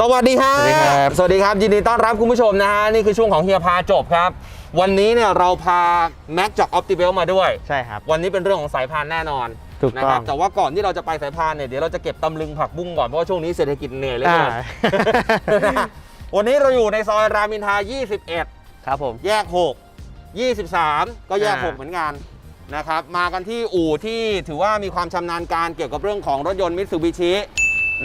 สวัสดีฮะสวัสดีครับ สวัสดีครับ ยินดีต้อนรับคุณผู้ชมนะฮะ นี่คือช่วงของเฮียพาจบครับ วันนี้เนี่ยเราพาแม็กจากออ t ติเ l ลมาด้วย ใช่ครับ วันนี้เป็นเรื่องของสายพานแน่นอนถูกนะต้คอรังแต่ว่าก่อนที่เราจะไปสายพานเนี่ยเดี๋ยวเราจะเก็บตำลึงผักบุ้งก่อน เพราะว่าช่วงนี้เศรษฐกิจเหนื่อยเหลยอ่า วันนี้เราอยู่ในซอยรามอินทรา21 ครับผม แยก 6 23 ก็แยก อ่า 6 เหมือนกันนะครับมากันที่อู่ที่ถือว่ามีความชำนาญการเกี่ยวกับเรื่องของรถยนต์มิตซูบิชิ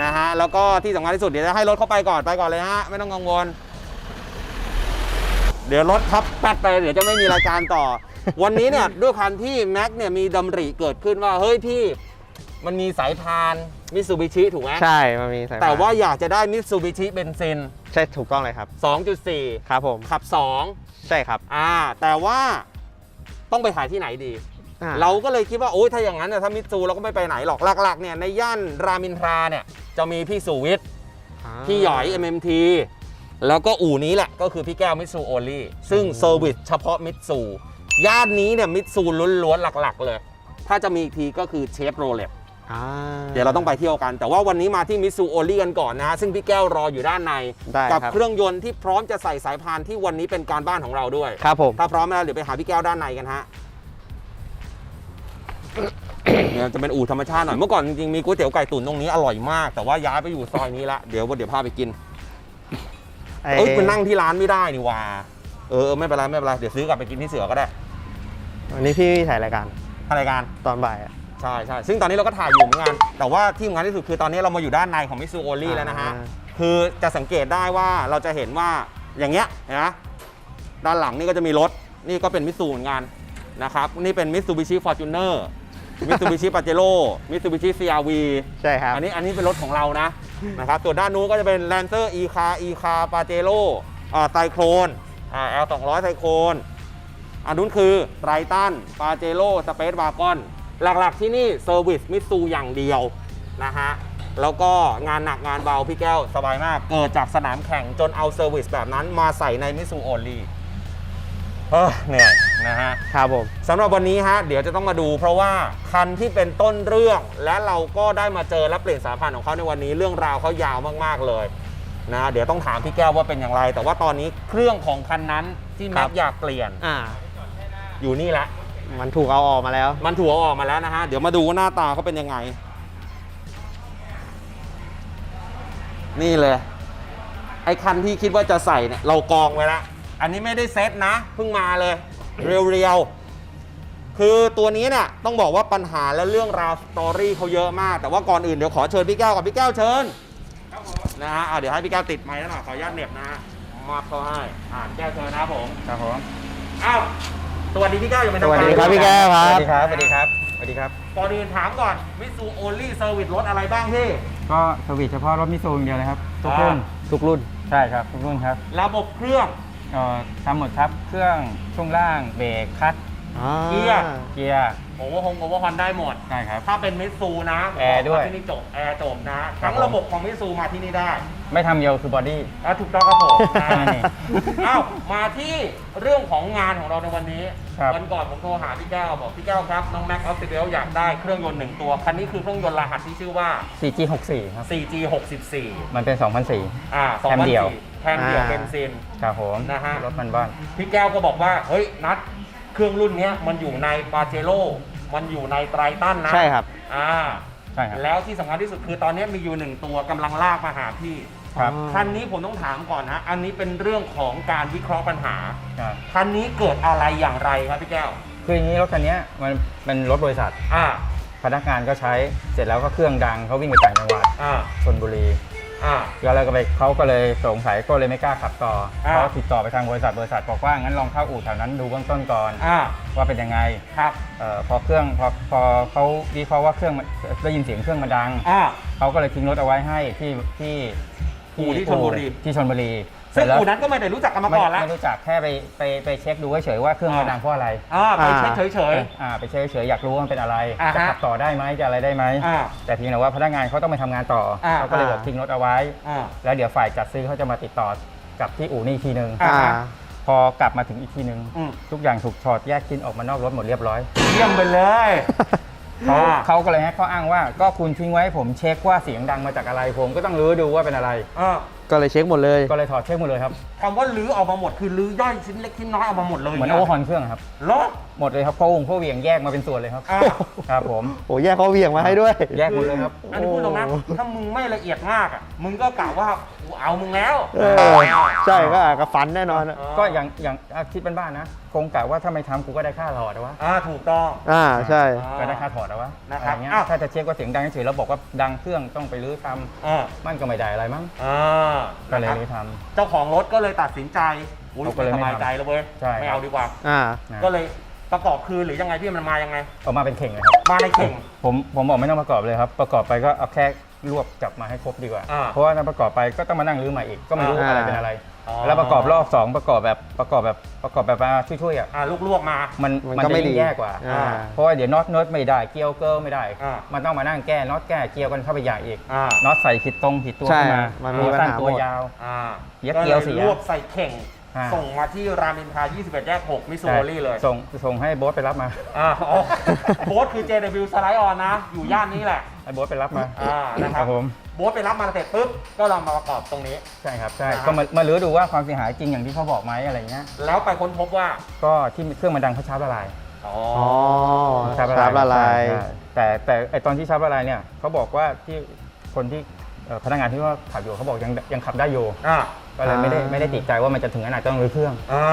นะฮะแล้วก็ที่สำคัญที่สุดเดี๋ยวจะให้รถเข้าไปก่อนไปก่อนเลยฮะไม่ต้องกังวล เดี๋ยวรถทับแป๊ดไปเดี๋ยวจะไม่มีรายการต่อ วันนี้เนี่ยด้วยคันที่แม็กเนี่ยมีดำริเกิดขึ้นว่าเฮ้ยพี่มันมีสายพานมิตซูบิชิถูกไหมใช่มันมีสายพนแต่ว่าอยากจะได้มิตซูบิชิเบนซินใช่ถูกต้องเลยครับ 2.4 ครับผมขับ 2 ใช่ครับ อ่า แต่ว่าต้องไปขายที่ไหนดี อ่เราก็เลยคิดว่าโอ้ยถ้าอย่างนั้นเนี่ยถ้ามิตซูเราก็ไม่ไปไหนหรอกหลักๆเนี่ยในย่านรามอินทราเนี่ยจะมีพี่สุวิทย์อ่าพี่หยอย MMT แล้วก็อู่นี้แหละก็คือพี่แก้วมิตซูโอลี่ซึ่งเซอร์วิสเฉพาะมิตซูย่านนี้เนี่ยมิตซูล้วนๆหลักๆ เลย ถ้าจะมีอีกทีก็คือเชฟโรเลต อ่าเดี๋ยวเราต้องไปเที่ยวกัน แต่ว่าวันนี้มาที่มิตซูโอลี่กันก่อนนะฮะซึ่งพี่แก้วรออยู่ด้านใน ได้กับครับเครื่องยนต์ที่พร้อมจะใส่สายพานที่วันนี้เป็นการบ้านของเราด้วย ครับผม ถ้าพร้อมแล้วเดี๋ยวไปหาพี่แก้วด้านในกันฮะเนี่ย จะเป็นอู่ธรรมชาติหน่อย เมื่อก่อนจริงๆมีก๋วยเตี๋ยวไก่ตุ๋นตรงนี้อร่อยมาก แต่ว่าย้ายไปอยู่ซอยนี้ละ เดี๋ยวเดี๋ยวพาไปกินไอ้เอ้ยไปนั่งที่ร้านไม่ได้นี่ว่าเออเออไม่เป็นไรไม่เป็นไรเดี๋ยวซื้อกลับไปกินที่เสือก็ได้ วันนี้พี่ถ่ายรายการอะไรกันตอนบ่ายอะใช่ใช่ซึ่งตอนนี้เราก็ถ่ายอยู่เหมือนกัน แต่ว่าที่สำคัญที่สุดคือตอนนี้เรามาอยู่ด้านในของมิซูโอลี่แล้วนะฮะอ่าคือจะสังเกตได้ว่าเราจะเห็นว่าอย่างเงี้ยเห็นะด้านหลังนี่ก็จะมีรถ นี่ก็เป็นมิซูเหมือนกันนะครับ นี่เป็นมิ t ซูบิชิฟอร์จูเนอร์ มิ t ซูบิชิปาเจโร่มิ t ซูบิชิซีอาร์วีใช่ครับอันนี้อันนี้เป็นรถของเรานะนะครับส่วนด้านนู้นก็จะเป็น Lancer e c a r e c a r p a j e r o อ่าไซโครนอ่า L 2 0 0ไซโครนอันนู้นคือไรตันปาเจโร่สเปซวากอนหลักๆที่นี่เซอร์วิสมิตซูอย่างเดียวนะฮะแล้วก็งานหนักงานเบาพี่แก้วสบายมาก เกิดจากสนามแข่งจนเอาเซอร์วิสแบบนั้นมาใส่ในมิตซูโอลี เฮ้ยเหนื่อยนะฮะครับผมสำหรับวันนี้ฮะเดี๋ยวจะต้องมาดู เพราะว่าคันที่เป็นต้นเรื่องและเราก็ได้มาเจอและเปลี่ยนสายพันธุ์ของเขาในวันนี้เรื่องราวเขายาวมากๆเลยนะเดี๋ยวต้องถามพี่แก้วว่าเป็นอย่างไร แต่ว่าตอนนี้เครื่องของคันนั้นที่แม็ครักบอยากเปลี่ยนอ่า อยู่นี่แหละ มันถูกเอาออกมาแล้ว มันถูกเอาออกมาแล้วนะฮะ เดี๋ยวมาดูว่าหน้าตาเขาเป็นยังไง นี่เลย ไอ้คันที่คิดว่าจะใส่เนี่ย เรากองไว้แล้ว อันนี้ไม่ได้เซ็ตนะเพิ่งมาเลย เรียวๆ คือตัวนี้เนี่ยต้องบอกว่าปัญหาและเรื่องราวสตอรี่เขาเยอะมาก แต่ว่าก่อนอื่นเดี๋ยวขอเชิญพี่แก้วกับพี่แก้วเชิญนะฮะอะเดี๋ยวให้พี่แก้วติดไมค์แล้วหน่อยขออนุญาตเหน็บนะฮะมอบเขาให้อ่าพี่แก้วเชิญนะครับผมครับผมอ้าวสวัสดีพี่แก้วอย่างเป็นทางสวัสการดีครับพี่แก้วสครับวัสดีครับสวัสดีครับสวัสดีครับก่อนอื่นถามก่อนมิซูโอลี่เซอร์วิสรถอะไรบ้างพี่ก็สวิตช์เฉพาะรถมิซูอย่างเดียวเลยครับทุกรุ่นอ่าทุกรุ่นใช่ครับทุกรุ่นครับ ระบบเครื่อง เอ่อทำหมดครับเครื่องช่วงล่างเบรกคัตอ่าเกียร์ เกียร์โอเวอร์ฮงโอเวอร์ฮอนได้หมดใช่ครับ ถ้าเป็นมิซูนะแอร์ด้วยที่นี่จบแอร์จบนะ ครัทั้บงผมระบบของมิซูมาที่นี่ได้ไม่ทำเดียวคือบอดี้อะถูกต้องครับผมนะนี่อ้าวมาที่เรื่องของงานของเราในวันนี้ ครับ วันก่อนผมโทรหาพี่แก้วบอกพี่แก้วครับน้องแม็กออฟติเวลอยากได้เครื่องยนต์หนึ่งตัว คันนี้คือเครื่องยนต์รหัสที่ชื่อว่า 4G 64 ครับ 4G 64 มันเป็น 2004 อ่าแถมเดี่ยว2004 แถมเดี่ยวเบนซิน ครับผมนะฮะ รถมันบ้าน พี่แก้วก็บอกว่า เฮ้ย นัดเครื่องรุ่นเนี้ยมันอยู่ในปาเจโร่มันอยู่ในไตรตันนะใช่ครับ อ่าใช่ครับ แล้วที่สำคัญที่สุดคือตอนนี้มีอยู่หนึ่งตัวกำลังลากมาหาพี่ ครับอ๋อ คันนี้ผมต้องถามก่อนนะอันนี้เป็นเรื่องของการวิเคราะห์ปัญหา ครับคันนี้เกิดอะไรอย่างไรครับพี่แก้ว คืออย่างนี้รถคันเนี้ยมันเป็นรถบริษัท อ่า พนักงานก็ใช้ เสร็จแล้วก็เครื่องดังเขาวิ่งไปต่างจังหวัดอ่า ชนบุรี อ่า ก็เลยก็ไปเขาก็เลยสงสัยก็เลยไม่กล้าขับต่ออ่า เขาติดต่อไปทางบริษัทบริษัทบอกว่างั้นลองเข้าอู่แถวนั้นดูเบื้องต้นก่อนอ่าว่าเป็นยังไงครับเออพอเครื่องพอพอเขาวิเคราะห์ว่าเครื่องมันได้ยินเสียงเครื่องมันดัง อ่า เขาก็เลยทิ้งรถเอาไว้ให้ที่ที่อู่ที่ชลบุรี ที่ชนบุรี ซึ่งเสร็จแล้วอู่นั้นก็ไม่ได้รู้จักกันมาไม่ก่อนแล้วไม่รู้จักแค่ไปไปไปเช็คดูเฉยๆว่าเครื่องมันดังเพราะอะไรอ่าไปเช็คอ่าเฉย อ่าไปเช็คเฉยๆอยากรู้ว่ามันเป็นอะไรอ่าฮะจะขับต่อได้ไหมจะอะไรได้ไหมๆอ่าแต่เพียงแต่ว่าพนักงานเขาต้องไปทำงานต่ออาเขาก็เลยบอกทิ้งรถเอาไว้ อ่า แล้วเดี๋ยวฝ่ายจัดซื้อเขาจะมาติดต่อกับที่อู่นี่อีกทีนึงอ่าอ่าพอกลับมาถึงอีกทีนึงอืม ทุกอย่างถูกถอดแยกชิ้นออกมานอกรถหมดเรียบร้อยเยี่ยมไปเลยเขาอ่าเขาก็เลยให้ข้ออ้างว่าก็คุณทิ้งไว้ให้ผมเช็คว่าเสียงดังมาจากอะไรผมก็ต้องรื้อดูว่าเป็นอะไร อ่า ก็เลยเช็คหมดเลย ก็เลยถอดเช็คหมดเลยครับคำว่าลื้อออกมาหมดคือลื้อย่อยชิ้นเล็กชิ้นน้อยออกมาหมดเลยเหมือนโอเวอร์ฮอนเครื่องครับ เหรอ หมดเลยครับเข้าวงเข้าเหวียงแยกมาเป็นส่วนเลยครับอ่า ครับผม โอ้แยกเขาเหวียงมาให้ด้วย แยกหมดเลยครับ อันนี้พูดตรงนะถ้ามึงไม่ละเอียดมากอะมึงก็กล่าวว่ากูเอามึงแล้วเออใช่ก็อาจจะฟันแน่นอนอะก็อย่างอย่างอะคิดเป็นบ้านๆนะ คงกะว่าถ้าไม่ทำกูก็ได้ค่าถอดนะวะอ่าถูกต้อง อ่าใช่ ก็ได้ค่าถอดนะวะนะครับอะไรเงี้ยอ้าว ถ้าจะเช็คว่าเสียงดังเฉยๆแล้วบอกว่าดังเครื่องต้องไปรื้อทอ่าำมันก็ไม่ได้อะไรมั้ง อ่าก็เลยนะครับรื้อทเจ้าของรถก็เลยตัดสินใจอุ้ยเขาก็เลยสไม่บายทำใจแล้วเว้ยใช่ไม่เอาดีกว่า อ่าำนะก็เลยประกอบคืนหรือยังไงพี่มันมายังไง ออกมาเป็นเข่งเลยครับ มาในเข่ง ผมผมบอกไม่ต้องประกอบเลยครับ ประกอบไปก็เอาแค่รวบจับมาให้ครบดีกว่า อ่าเพราะว่าถ้าประกอบไปก็ต้องมานั่งรื้อใหม่อีกก็ไม่รู้อ่า อะไรเป็นอะไร อ๋อ แล้วประกอบรอบสองประกอบแบบประกอบแบบประกอบแบบมาช่วยๆอะอ่าลูกลวกมามันมันมันก็จะไม่ยิ่ดีงแย่กว่าอ่าเพราะว่าเดี๋ยวน็อตเนิร์ดไม่ได้เกียวเกิลไม่ได้ อ่ามันต้องมานั่งแก้น็อตแก้เกียวกันเข้าไปใหญ่อีกอ่า น็อตใส่ผิดตรงผิดตัวใช่ขึ้นมามันมีตัวปัญสั้นหาตัวหมด ยาว อ่าเย็บเกลียวเสียรวบใส่เข่ง อ่า ส่งมาที่รามอินทรา21 แยก 6 มิสซูรีเลยส่งส่งให้โบ๊ทไปรับมา อ่าอ๋อโบ๊ทคือ JW สไลด์ออนนะ อยู่ย่านนี้แหละ ให้โบ๊ทไปรับมาอ่านะคครัรับบผมโบ๊ทไปรับมาเสร็จปุ๊บก็เรามาประกอบตรงนี้ ใช่ครับใช่อ่าก็มามาลื้อดูว่าความเสียหายจริงอย่างที่เขาบอกไหมอะไรเงี้ยแล้วไปค้นพบว่าก็ที่เครื่องมันดังเขาชาร์จละลายอ๋ออ๋อชาร์จชาร์จละลาย ใช่แต่แต่ไอตอนที่ชาร์จละลายเนี่ยเขาบอกว่าที่คนที่เอ่อพนักงานที่ว่าขับอยู่เขาบอกยังยังขับได้อยู่อ่าก็เลยไม่ได้อ่า ไม่ได้ติดใจว่ามันจะถึงขนาดต้องรื้อเครื่องอ่า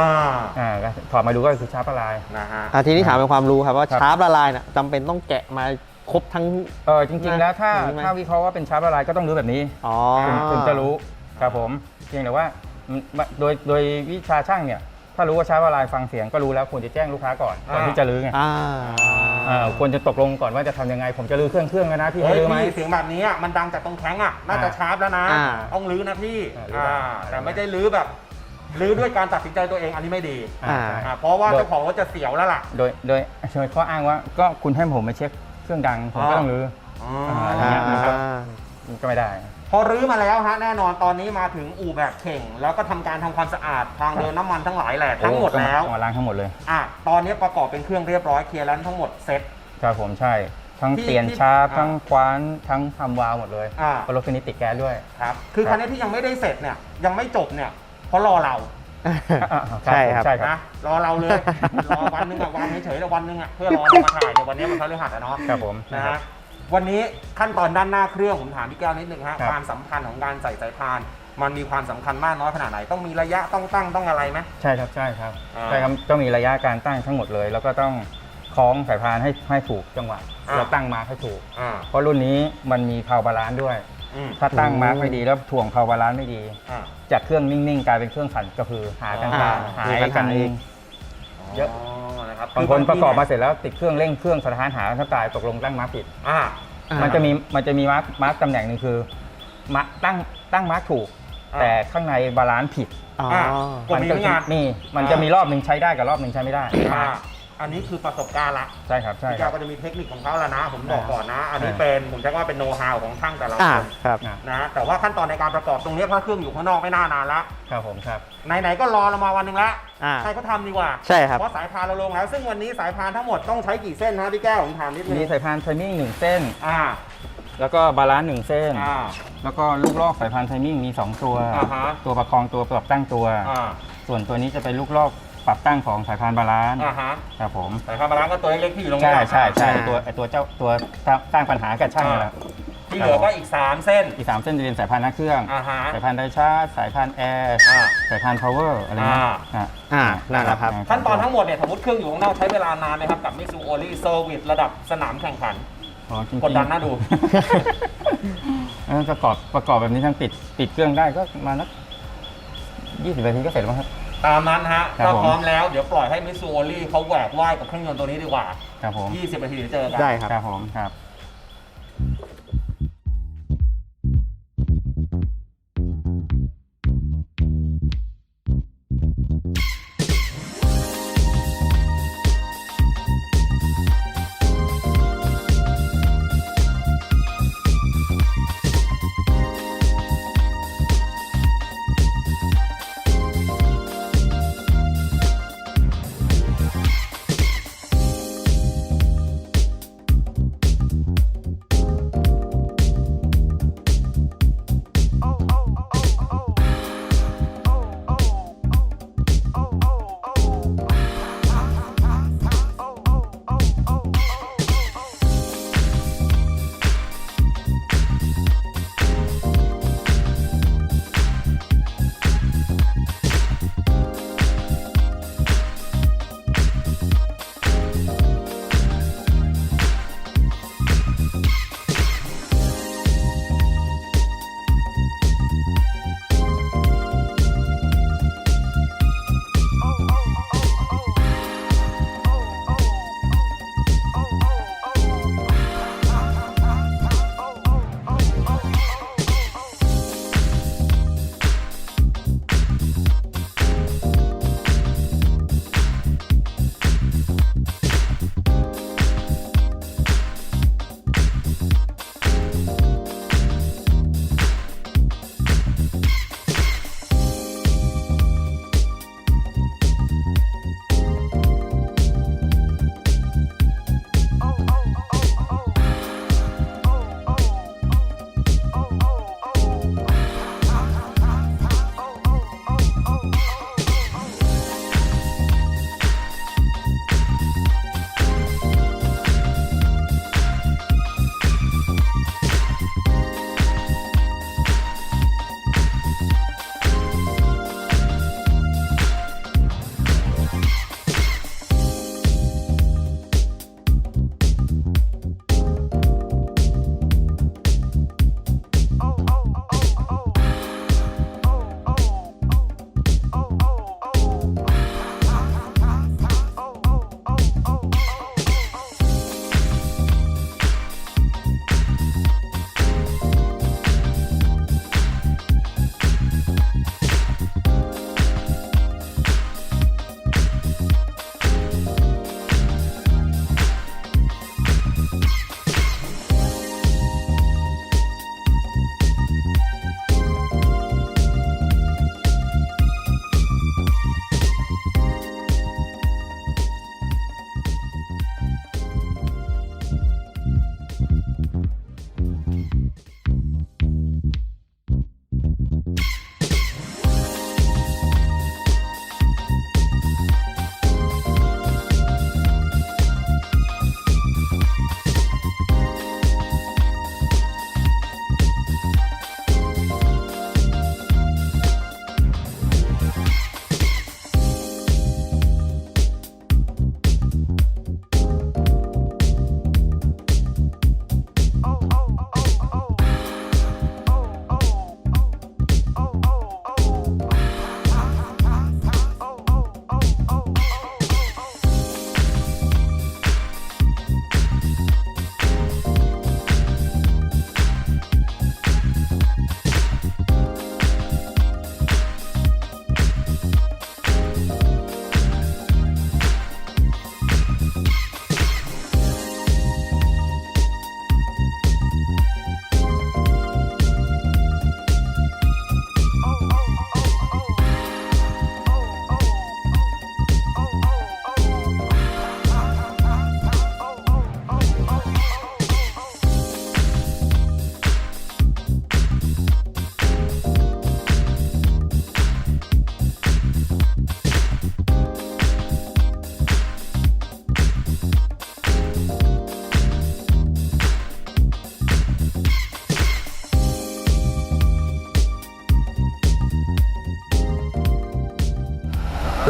อ่าก็ถอดมาดูก็คือชาร์จละลาย นะฮะอ่าทีนี้ถามเป็นความรู้ครับว่าครับ ชาร์ปละลายน่ะจำเป็นต้องแกะมา ครบทั้ง เออจริงๆแล้วถ้าอย่างนี้ไหม ถ้าวิเคราะห์ว่าเป็นชาร์จละลายก็ต้องรื้อแบบนี้อ๋อ ถึงถึงจะรู้ครับผมเพียงแต่ว่ามันโดยโดยวิชาช่างเนี่ย ถ้ารู้ว่าชาร์จละลายฟังเสียงก็รู้แล้วควรจะแจ้งลูกค้าก่อนก่อนอ่า ที่จะรื้อไงอ่าอ่าควรจะตกลงก่อนว่าจะทำยังไง ผมจะรื้อเครื่องเครื่องแล้วนะพี่เฮ้ให้ยรื้อไหม พี่เสียงแบบนี้อะมันดังจากตรงแข้งอะน่าจะอ่าชาร์ปแล้วนะอ่า ต้องลื้อนะพี่อ่าลื้อได้ อ่าแต่ไม่ได้ลื้อแบบลื้อด้วยการตัดสินใจตัวเองอันนี้ไม่ดีอ่าอ่า อ่าเพราะว่าเจ้าของรถจะเสียวแล้วล่ะ โดยโดยโดยข้ออ้างว่าก็คุณให้ผมมาเช็ค เครื่องดังผมก็ต้องรื้ออ๋ออะไรเงี้ยนะครับอ่ามันก็ไม่ได้ พอรื้อมาแล้วฮะแน่นอนตอนนี้มาถึงอู่แบบเข่ง แล้วก็ทำการทำความสะอาดทางเดินน้ำมันทั้งหลายแหละทั้งหมดแล้วโอ้มาล้างทั้งหมดเลยอะตอนนี้ประกอบเป็นเครื่องเรียบร้อยเคลียร์แล้วทั้งหมดเซ็ต ครับผมใช่ ทั้งที่เปลี่ยนที่ชาร์ปอ่าทั้งคว้านทั้งทำวาล์วหมดเลยอ่าเพราะรถคันนี้ติดแก๊สด้วย ครับคือครับ คันนี้ที่ยังไม่ได้เสร็จเนี่ยยังไม่จบเนี่ยเพราะรอเรา ใช่ครับ ใช่ครับ นะรอเราเลย รอวันหนึงอะวันเฉยๆแล้ววันหนึงอะเพื่อรอเรามาถ่ายเนี่ยวันนี้มันพฤหัสอะเนาะครับผมนะฮะวันนี้ขั้นตอนด้านหน้าเครื่องผมถามพี่แก้วนิดนึงฮะครับ ความสำคัญของการใส่สายพาน มันมีความสำคัญมากน้อยขนาดไหนต้องมีระยะต้องตั้งต้องอะไรไหม ใช่ครับใช่ครับอ่าใช่ครับต้องมีระยะการตั้งทั้งหมดเลย แล้วก็ต้องคล้องสายพานให้ให้ถูกจังหวะอ่า แล้วตั้งมาร์คให้ถูก อ่า เพราะรุ่นนี้มันมีเพาบาลานซ์ด้วย อืม ถ้าตั้งอืมมาร์คไม่ดีแล้วถ่วงเพาบาลานซ์ไม่ดี อ่า จากเครื่องนิ่งๆ กลายเป็นเครื่องสั่นกระพือหากันอ่า หามียปัญกัหานอีกเยอะ นะครับบางคนประกอบมาเเสร็จแล้วติดเครื่องเร่งเครื่องสถานหาแทบตายตกลงตั้งมาร์คผิด อ่า อ่ามันจะมีมันจะมีมาร์คมาร์คตำแหน่งหนึ่งคือมาร์คตั้งตั้งมาร์คถูก อ่า แต่ข้างในบาลานซ์ผิด อ๋ออ่ากดมัมีก็เหมือนกันมีมันจะมีรอบหนึ่งใช้ได้กับรอบหนึ่งใช้ไม่ได้ อ่า อันนี้คือประสบการณ์ละใช่ครับใช่พี่คแก้รัวบก็จะมีเทคนิคของเขาแล้วนะ ผมบอกอ่าก่อนนะ อันนี้อ่าเป็นผมใช้ว่าเป็นโน้ตฮาวของช่างแต่ละอ่าคนครับอะนะแต่ว่าขั้นตอนในการประกอบตรงนี้เพราะเครื่องอยู่ข้างนอกไม่น่านานละครับผมครับ ไหนๆก็รอเรามาวันหนึ่งละอ่า ใครก็ทำดีกว่าใช่ครับ เพราะสายพานเราลงแล้ว ซึ่งวันนี้สายพานทั้งหมดต้องใช้กี่เส้นนะพี่แก้วผมถามนิดนึงมีสายพานไทมิ่งหนึ่งเส้น อ่าแล้วก็บาลานซ์หนึ่งเส้น อ่า แล้วก็ลูกลอกสายพานไทมิ่งมี 2 ตัว อ่าฮะ ตัวประคองตัวปรับตั้งตัว อ่าส่วนตัวนี้จะเป็นลูกลอก ปรับตั้งของสายพานบาลานซ์อ่าฮะครับผมสายพานบาลานซ์ก็ตัวเล็กๆที่อยู่ตรงนี้ใช่ใช่ใช่อ่าตัวไอตัวเจ้าตัวสร้างปัญหากับช่างนี่แหละที่เหลือก็อีก 3 เส้น อีกสามเส้นจะเป็นสายพานหน้าเครื่อง อ่าฮะ สายพานไดชาร์จสายพานแอร์อ่า สายพานพาวเวอร์อะไรเงี้ยอ่าอะอ่านั่นแหละครับ ขั้นตอนทั้งหมดเนี่ยสมมติเครื่องอยู่ข้างนอกใช้เวลานานไหมครับกับมิซูโอรี่เซอร์วิสระดับสนามแข่งขัน อ๋อจริงๆ กดดันน่าดู เออประกอบประกอบแบบนี้ทั้งติดติดเครื่องได้ก็ประมาณนักยี่สิบนาทีก็เสร็จแล้วมั้งครับ ตามนั้นฮะครับถ้าผม พร้อมแล้วเดี๋ยวปล่อยให้มิซูโอรี่เขาแหวกว่ายกับเครื่องยนต์ตัวนี้ดีกว่า ครับผม 20นาทีเดี๋ยวเจอกัน ได้ครับ ครับผมครับ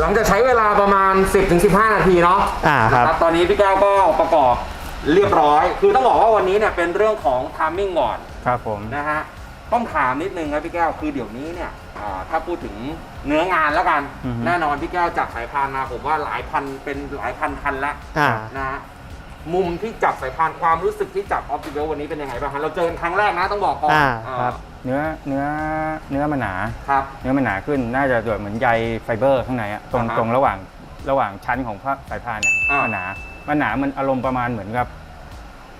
ลังจากใช้เวลาประมาณ 10-15 นาทีเนาะอ่าครับ นะตอนนี้พี่แก้วก็ประกอบเรียบร้อย คือต้องบอกว่าวันนี้เนี่ยเป็นเรื่องของทามมิ่งก่อน ครับผม นะฮะต้องถามนิดนึงครับพี่แก้วคือเดี๋ยวนี้เนี่ยอ่าถ้าพูดถึงเนื้องานแล้วกัน อือฮึ แน่นอนพี่แก้วจับสายพานมาผมว่าหลายพันเป็นหลายพันคันละอ่า นะฮะมุมที่จับสายพานความรู้สึกที่จับออฟติเวลวันนี้เป็นยังไงบ้างฮะเราเจอกันครั้งแรกนะต้องบอกก่อนอ่าอ่าครับ เนื้อเนื้อเนื้อมันหนา ครับ เนื้อมันหนาขึ้นน่าจะแบบเหมือนใยไฟเบอร์ข้างในอะตรงอ่าฮะตรงระหว่างระหว่างชั้นของผ้าสายพานเนี่ยอ่ามั มันหนา มันหนามันอารมณ์ประมาณเหมือนกับ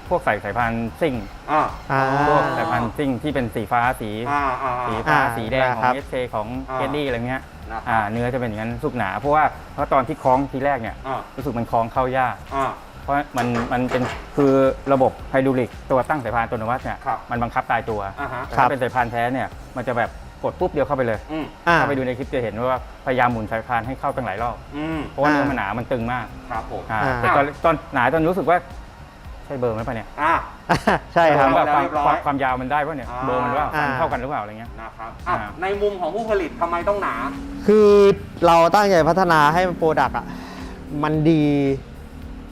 พวกใส่สายพานซิ่งอ่าอ่า พวกสายพานซิ่งที่เป็นสีฟ้าสี อ่าอ่าสีอ่า ฟ้าอ่าสีแดงของครับ เอสเคของอ่า เกดดี้อะไรเงี้ยนะคอ่ารับเนื้อจะเป็นอย่างนั้นสุกหนา เพราะว่าเพราะตอนที่คล้องทีแรกเนี่ยอ่ารู้สึกมันคล้องเข้ายาก อ่า เพราะมันมันเป็นคือระบบไฮดรอลิกตัวตั้งสายพานอัตัวนวัตเนี่ยครับมันบังคับตายตัวอ่าฮะ แต่ครัถ้าบ เป็นสายพานแท้เนี่ยมันจะแบบกดปุ๊บเดียวเข้าไปเลยอืมอ่า ถ้าไปดูในคลิปจะเห็นว่าพยายามหมุนสายพานให้เข้าตั้งหลายรอบอืมเพราะว่าอ่า เนื้อมันหนามันตึงมากครับผม อ่าอ่า แต่ตอนตอนหนาจนรู้สึกว่าใช่เบอร์ไหมปะเนี่ยอ่าใช่ครับแบบความเรียบร้อยความความยาวมันได้ปะเนี่ยอ่า เบอร์มันว่าอ่า มันเท่ากันหรือเปล่าอะไรเงี้ย นะครับอะอ่า ในมุมของผู้ผลิตทำไมต้องหนา คือเราตั้งใจพัฒนาให้โปรดักต์อะมันดี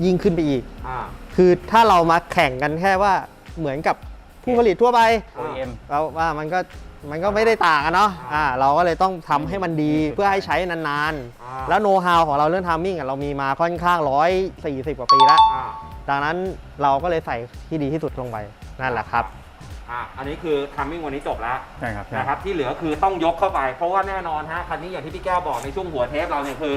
ยิ่งขึ้นไปอีก อ่า คือถ้าเรามาแข่งกันแค่ว่าเหมือนกับผู้ผลิตทั่วไป OEM เราว่ามันก็มันก็ไม่ได้ต่างกันเนาะอ่าอ่าเราก็เลยต้องทำให้มันดีเพื่อให้ใช้นานอ่า ๆ แล้วโน้ตฮาวของเราเรื่องทามมิ่งอะเรามีมาค่อนข้าง 140 กว่าปีแล้ว อ่า ดังนั้นเราก็เลยใส่ที่ดีที่สุดลงไปนั่นแหละครับ อะอันนี้คือทัมมิ่งวันนี้จบแล้วใช่ครับใช่นะครับที่เหลือคือต้องยกเข้าไป เพราะว่าแน่นอนฮะคันนี้อย่างที่พี่แก้วบอกในช่วงหัวเทปเราเนี่ยคือ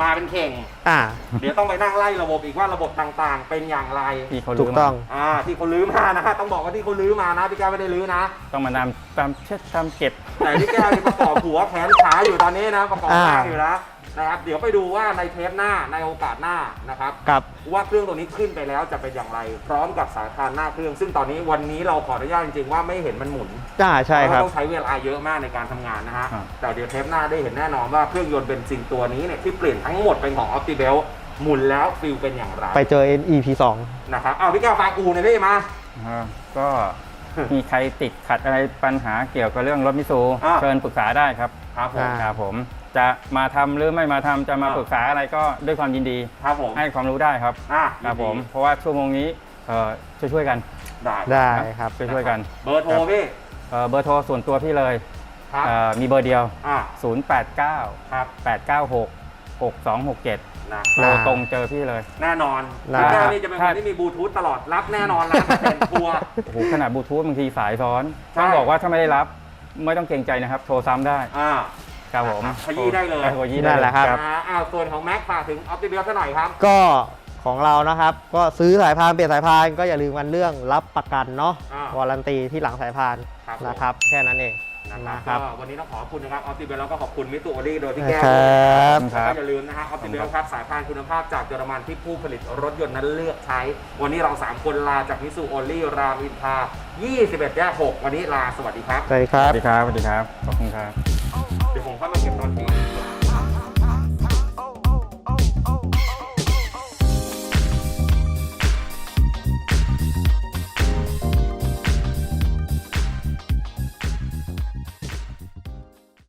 มาเป็นเข่ง อ่า เดี๋ยวต้องไปนั่งไล่ระบบอีกว่าระบบต่างๆ เป็นอย่างไรที่เขาถูลื้กอต้มาอง อ่าที่เขาลื้อมานะฮะต้องบอกว่าที่เขาลื้อมานะพี่แก้วไม่ได้ลื้อนะ ต้องมาตามตามเช็ดตามเก็บ แต่พี่แก้วนี่ประกอบหัวแขนขาอยู่ตอนนี้นะประกอบร่างอ่าอยู่แล้ว นะครับเดี๋ยวไปดูว่าในเทปหน้าในโอกาสหน้านะครับกับ ว่าเครื่องตัวนี้ขึ้นไปแล้วจะเป็นอย่างไร พร้อมกับสายพานหน้าเครื่อง ซึ่งตอนนี้วันนี้เราขออนุญาตจริงๆว่าไม่เห็นมันหมุนอ่าใช่เพครัราะบ ต้องใช้เวลาเยอะมากในการทำงานนะฮะครับ แต่เดี๋ยวเทปหน้าได้เห็นแน่นอนว่าเครื่องยนต์เบนซินตัวนี้เนี่ยที่เปลี่ยนทั้งหมดเป็นของ o p t i b e l หมุนแล้วฟิลเป็นอย่างไรไปเจอ EP 2 นะครับอ้าวพี่แก้วฟากูหน่อยพี่มาอ่าก็มีใครติดขัดอะไรปัญหาเกี่ยวกับเรื่องรถมิซูอ่า เชิญปรึกษาได้ครับ ครับผม อ่า ครับผม จะมาทำหรือไม่มาทำจะมาอ่า ปรึกษาอะไรก็ด้วยความยินดีครับผมให้ความรู้ได้ครับอะครับผมยินดีเพราะว่าชั่วโมงนี้เอ่อช่วยๆกันได้ได้ครับ ช่วยๆกันเบอร์โทรพี่เอ่อเบอร์โทรส่วนตัวพี่เลยครับเอ่อมีเบอร์เดียว อะ089 ครับ896 6267นะโทรตรงเจอพี่เลย แน่นอนนะ พี่แก้วนี่จะเป็นคถ้า นที่มีบลูทูธตลอดรับแน่นอนร้านเปอร์เซ็นต์ทัวร์โอ้โหขนาดบลูทูธบางทีสายซ้อนใช่ ต้องบอกว่าถ้าไม่ได้รับไม่ต้องเกรงใจนะครับ โทรซ้ำได้ อ่า ครับผมขยี้ได้เลย ขยี้ได้นั่นแหละครับ อ่าอ้าวส่วนของแม็กฝากถึงออปติเบลซะหน่อยครับก็ของเรานะครับ ก็ซื้อสายพานเปลี่ยนสายพานก็อย่าลืมกันเรื่องรับประกันเนาะอ่าวารันตีที่หลังสายพานครับผม นะครับ แค่นั้นเอง นะครับนะครับก็วันนี้ต้องขอบคุณนะครับออปติเบลแล้วก็ขอบคุณมิตูโอรี่โดยพี่คแก้วรัด้วยนะบครับ ก็อย่าลืมนะฮะออปติเบลครับสายพานคุณภาพจากเยอรมันที่ผู้ผลิตรถยนต์นั้นเลือกใช้ วันนี้เรา3คนลาจากมิสูโอลี่รามอินทรา21แยก6วันนี้ลาสวัสดีครับ สวัสดีครัสบวัสดีครับ สวัสดีครับ ขอบคุณครับ